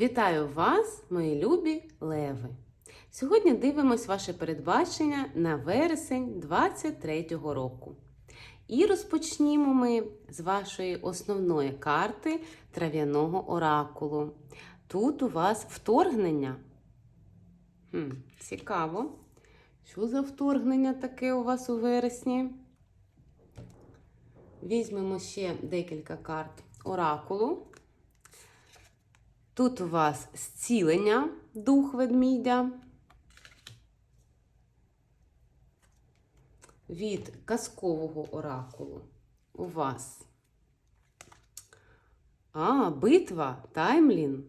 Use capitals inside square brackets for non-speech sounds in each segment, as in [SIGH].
Вітаю вас, мої любі леви! Сьогодні дивимось ваше передбачення на вересень 23-го року. І розпочнімо ми з вашої основної карти трав'яного оракулу. Тут у вас вторгнення. Хм, цікаво. Що за вторгнення таке у вас у вересні? Візьмемо ще декілька карт оракулу. Тут у вас зцілення, дух ведмідя. Від казкового оракулу у вас. А, битва, Таймлін.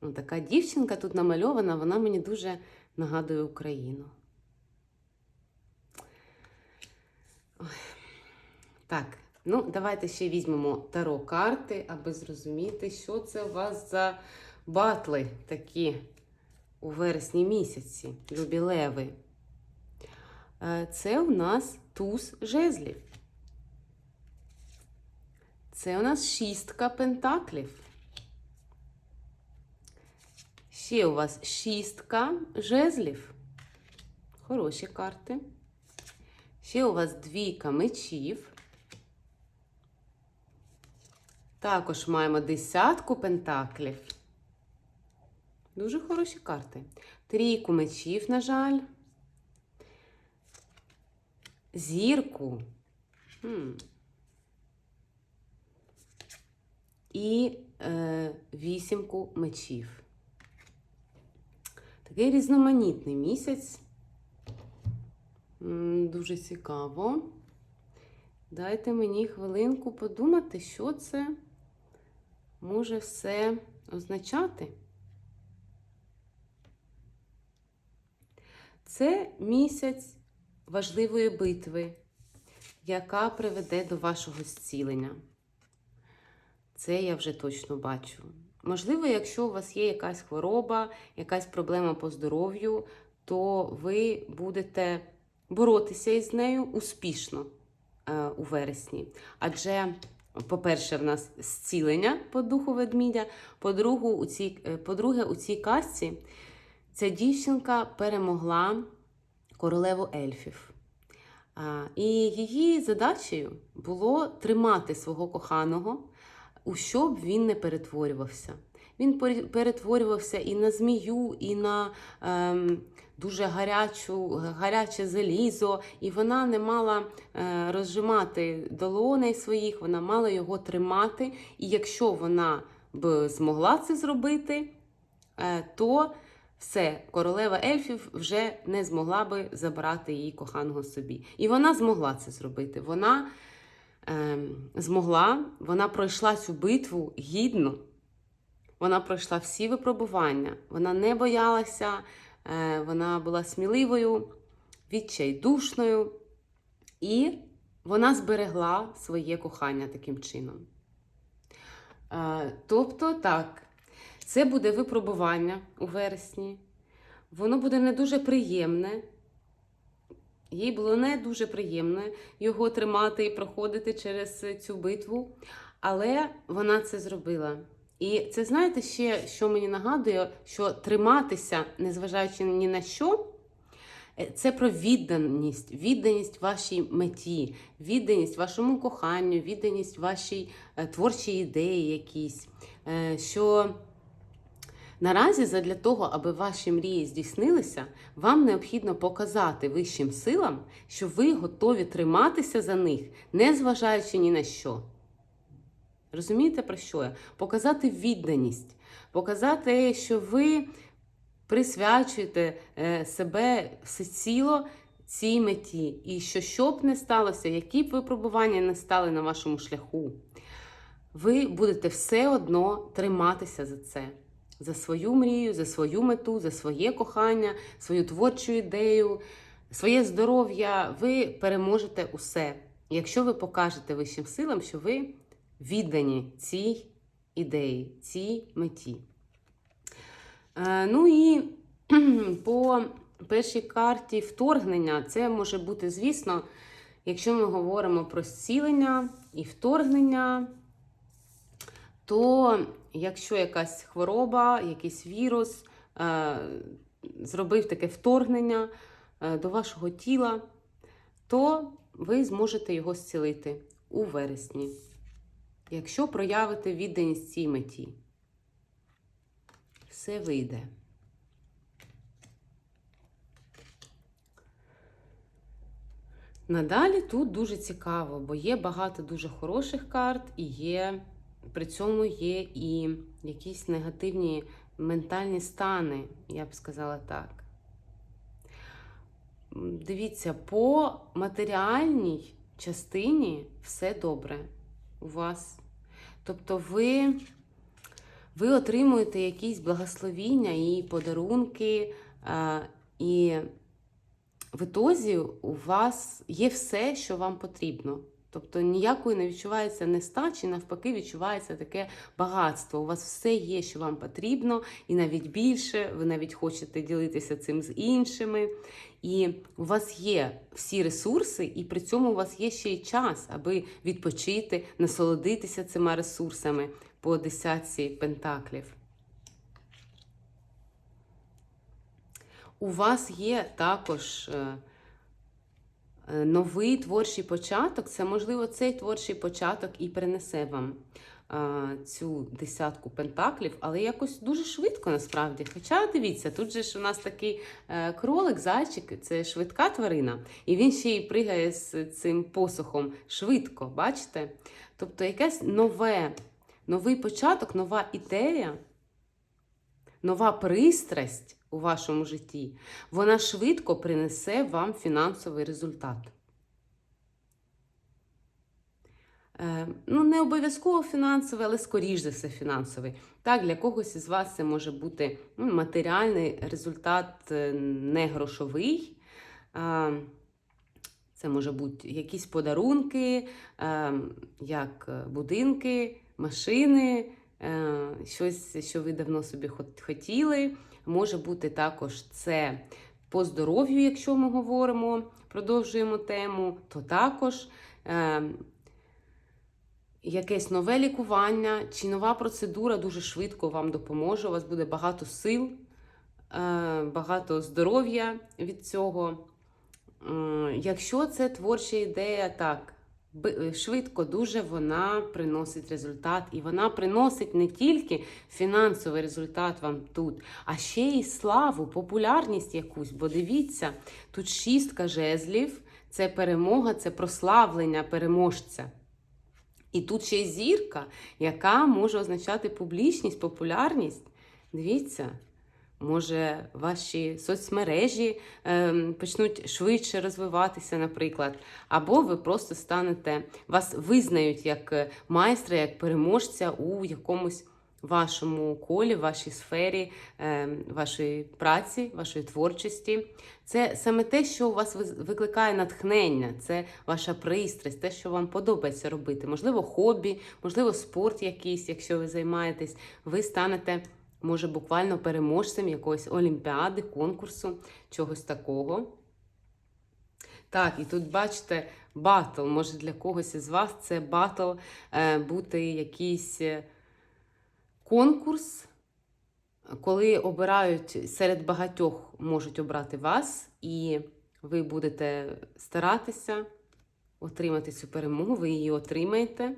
Ну, така дівчинка тут намальована, вона мені дуже нагадує Україну. Ой. Так, ну давайте ще візьмемо таро карти, аби зрозуміти, що це у вас за батли такі у вересні місяці, любі леви. Е, Це у нас туз жезлів. Це у нас шістка пентаклів. Ще у вас шістка жезлів. Хороші карти. Ще у вас двійка мечів. Також маємо десятку пентаклів. Дуже хороші карти. Трійку мечів, на жаль. Зірку. Хм. І е, вісімку мечів. Такий різноманітний місяць. Дуже цікаво. Дайте мені хвилинку подумати, що це може все означати. Це місяць важливої битви, яка приведе до вашого зцілення. Це я вже точно бачу. Можливо, якщо у вас є якась хвороба, якась проблема по здоров'ю, то ви будете боротися із нею успішно е, у вересні. Адже, по-перше, в нас зцілення по духу ведмідя, по-друге, у цій, е, по-друге, у цій казці ця дівчинка перемогла королеву ельфів. І її задачею було тримати свого коханого, у що б він не перетворювався. Він пере- перетворювався і на змію, і на ем, дуже гарячу, гаряче залізо, і вона не мала е, розжимати долоней своїх, вона мала його тримати. І якщо вона б змогла це зробити, е, то все, королева ельфів вже не змогла би забрати її коханого собі. І вона змогла це зробити. Вона ем, змогла, вона пройшла цю битву гідно. Вона пройшла всі випробування. Вона не боялася, е, вона була сміливою, відчайдушною. І вона зберегла своє кохання таким чином. Е, тобто, так, це буде випробування у вересні. Воно буде не дуже приємне. Їй було не дуже приємно його тримати і проходити через цю битву, але вона це зробила. І це знаєте ще, що мені нагадує, що триматися, незважаючи ні на що, е, це про відданість, відданість вашій меті, відданість вашому коханню, відданість вашій е, творчій ідеї якійсь. Е, Що Наразі, задля того, аби ваші мрії здійснилися, вам необхідно показати вищим силам, що ви готові триматися за них, не зважаючи ні на що. Розумієте, про що я? Показати відданість, показати, що ви присвячуєте е, себе всеціло цій меті. І що що б не сталося, які б випробування не стали на вашому шляху, ви будете все одно триматися за це за свою мрію, за свою мету, за своє кохання, свою творчу ідею, своє здоров'я. Ви переможете усе, якщо ви покажете вищим силам, що ви віддані цій ідеї, цій меті. Е, ну і [CLEARS THROAT] по першій карті вторгнення це може бути, звісно, якщо ми говоримо про зцілення і вторгнення, то якщо якась хвороба, якийсь вірус е, зробив таке вторгнення е, до вашого тіла, то ви зможете його зцілити у вересні, якщо проявите відданість цій меті. Все вийде. Надалі тут дуже цікаво, бо є багато дуже хороших карт, і є при цьому є і якісь негативні ментальні стани, я б сказала так. Дивіться, по матеріальній частині все добре у вас. Тобто ви, ви отримуєте якісь благословіння і подарунки, і в ітозі у вас є все, що вам потрібно. Тобто ніякої не відчувається нестачі, навпаки, відчувається таке багатство. У вас все є, що вам потрібно, і навіть більше. Ви навіть хочете ділитися цим з іншими. І у вас є всі ресурси, і при цьому у вас є ще й час, аби відпочити, насолодитися цими ресурсами по десятці пентаклів. У вас є також е, новий творчий початок. Це, можливо, цей творчий початок і принесе вам е, цю десятку пентаклів, але якось дуже швидко насправді. Хоча дивіться, тут же ж у нас такий е, кролик, зайчик, це швидка тварина, і він ще й пригає з цим посохом швидко, бачите? Тобто якесь нове, новий початок, нова ідея, нова пристрасть у вашому житті, вона швидко принесе вам фінансовий результат. Е, ну, не обов'язково фінансовий, але скоріш за все фінансовий. Так, для когось із вас це може бути ну, матеріальний результат е, не грошовий. Е, Це може бути якісь подарунки, як будинки, машини, щось, що ви давно собі хот- хотіли. Може бути також це по здоров'ю, якщо ми говоримо, продовжуємо тему, то також е, якесь нове лікування чи нова процедура дуже швидко вам допоможе. У вас буде багато сил, е, багато здоров'я від цього. Якщо це творча ідея, так, швидко дуже вона приносить результат. І вона приносить не тільки фінансовий результат вам тут, а ще й славу, популярність якусь. Бо дивіться, тут шістка жезлів, це перемога, це прославлення переможця. І тут ще й зірка, яка може означати публічність, популярність. Дивіться, може, ваші соцмережі ем, почнуть швидше розвиватися, наприклад. Або ви просто станете, вас визнають як е, майстра, як переможця у якомусь вашому колі, вашій сфері, ем, вашої праці, вашої творчості. Це саме те, що у вас викликає натхнення, це ваша пристрасть, те, що вам подобається робити. Можливо, хобі, можливо, спорт якийсь, якщо ви займаєтесь, ви станете, може, буквально переможцем якоїсь олімпіади, конкурсу, чогось такого. Так, і тут бачите батл. Може для когось із вас це батл е, бути якийсь е, конкурс, коли обирають серед багатьох можуть обрати вас, і ви будете старатися отримати цю перемогу, ви її отримаєте.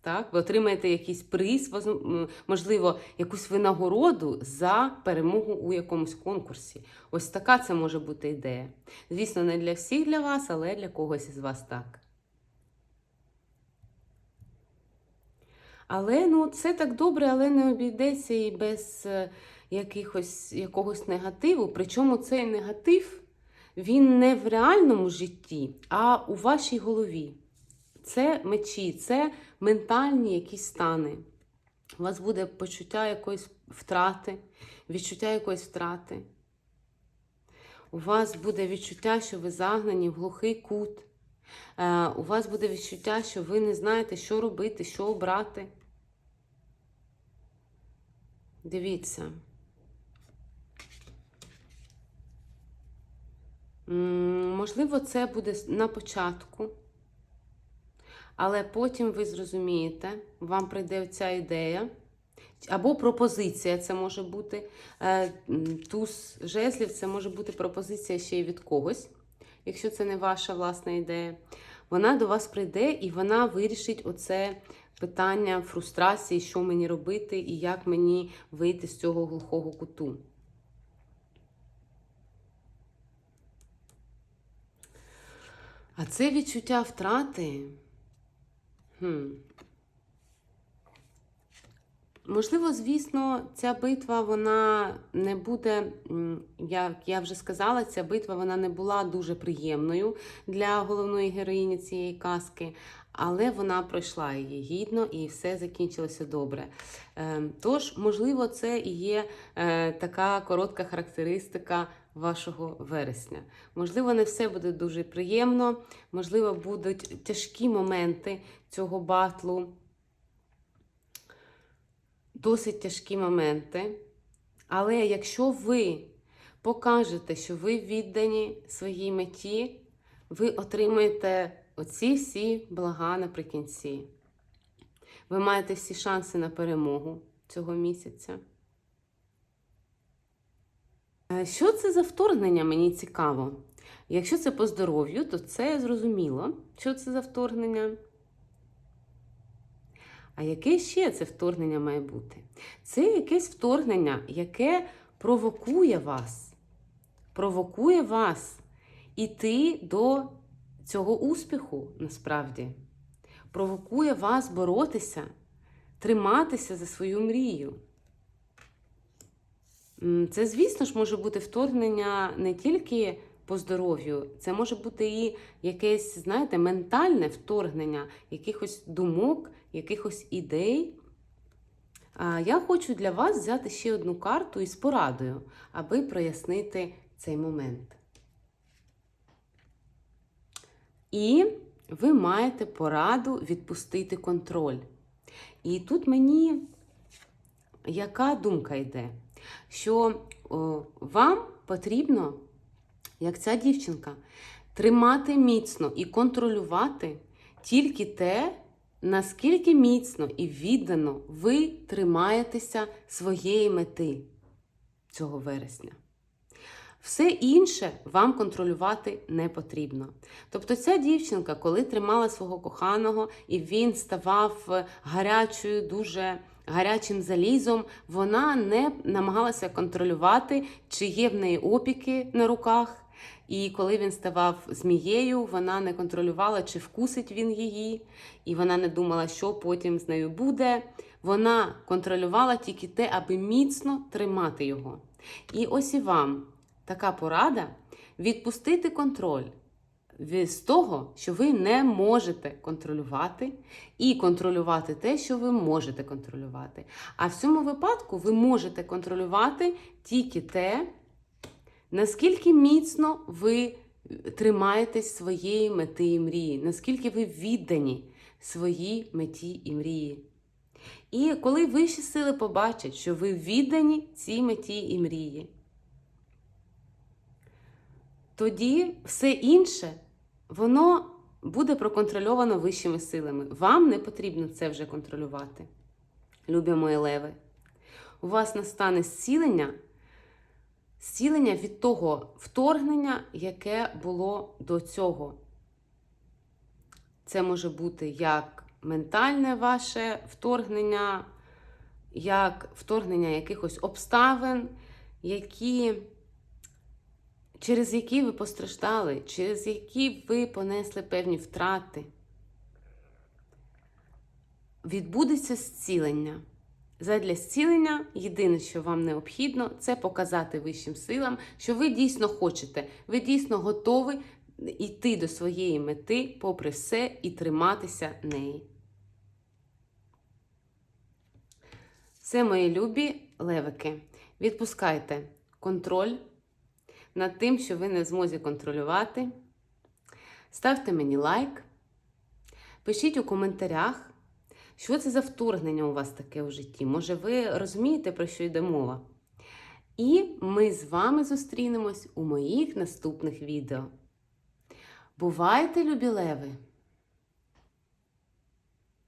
Так, ви отримаєте якийсь приз, можливо, якусь винагороду за перемогу у якомусь конкурсі. Ось така це може бути ідея. Звісно, не для всіх для вас, але для когось із вас так. Але ну, це так добре, але не обійдеться і без е, якихось, якогось негативу. Причому цей негатив він не в реальному житті, а у вашій голові. Це мечі, це ментальні якісь стани. У вас буде почуття якоїсь втрати, відчуття якоїсь втрати. У вас буде відчуття, що ви загнані в глухий кут. Е, У вас буде відчуття, що ви не знаєте, що робити, що обрати. Дивіться. Можливо, це буде на початку, але потім ви зрозумієте, вам прийде ця ідея, Або пропозиція це може бути. Е, Туз жезлів це може бути пропозиція ще й від когось, якщо це не ваша власна ідея. Вона до вас прийде і вона вирішить оце питання фрустрації, що мені робити і як мені вийти з цього глухого куту. А це відчуття втрати. Хм. Можливо, звісно, ця битва вона не буде, як я вже сказала, ця битва вона не була дуже приємною для головної героїні цієї казки, але вона пройшла її гідно і все закінчилося добре. Е, Тож, можливо, це і є е, така коротка характеристика вашого вересня. Можливо, не все буде дуже приємно, можливо, будуть тяжкі моменти цього батлу досить тяжкі моменти. Але якщо ви покажете, що ви віддані своїй меті, ви отримаєте оці всі блага наприкінці. Ви маєте всі шанси на перемогу цього місяця. Е, Що це за вторгнення? Мені цікаво. Якщо це по здоров'ю, то це зрозуміло, що це за вторгнення. А яке ще це вторгнення має бути? Це якесь вторгнення, яке провокує вас, провокує вас іти до цього успіху насправді. Провокує вас боротися, триматися за свою мрію. Це, звісно ж, може бути вторгнення не тільки по здоров'ю, це може бути і якесь, знаєте, ментальне вторгнення якихось думок, якихось ідей. Я хочу для вас взяти ще одну карту із порадою, аби прояснити цей момент. І ви маєте пораду відпустити контроль. І тут мені яка думка йде? Що о, вам потрібно, як ця дівчинка, тримати міцно і контролювати тільки те, наскільки міцно і віддано ви тримаєтеся своєї мети цього вересня. Все інше вам контролювати не потрібно. Тобто ця дівчинка, коли тримала свого коханого і він ставав е, гарячою, дуже гарячим залізом, вона не намагалася контролювати, чи є в неї опіки на руках. І коли він ставав змією, вона не контролювала, чи вкусить він її, і вона не думала, що потім з нею буде. Вона контролювала тільки те, аби міцно тримати його. І ось і вам така порада відпустити контроль з того, що ви не можете контролювати, і контролювати те, що ви можете контролювати. А в цьому випадку ви можете контролювати тільки те, наскільки міцно ви тримаєтесь своєї мети і мрії, наскільки ви віддані своїй меті і мрії. І коли вищі сили побачать, що ви віддані цій меті і мрії, тоді все інше, воно буде проконтрольовано вищими силами. Вам не потрібно це вже контролювати. Любі мої леви. У вас настане зцілення, зцілення від того вторгнення, яке було до цього. Це може бути як ментальне ваше вторгнення, як вторгнення якихось обставин, які через які ви постраждали, через які ви понесли певні втрати. Відбудеться зцілення. Задля зцілення єдине, що вам необхідно, це показати вищим силам, що ви дійсно хочете, ви дійсно готові йти до своєї мети, попри все, і триматися неї. Все, мої любі левики. Відпускайте контроль над тим, що ви не в змозі контролювати. Ставте мені лайк. Пишіть у коментарях, що це за вторгнення у вас таке у житті. Може, ви розумієте, про що йде мова? І ми з вами зустрінемось у моїх наступних відео. Бувайте, любі леви!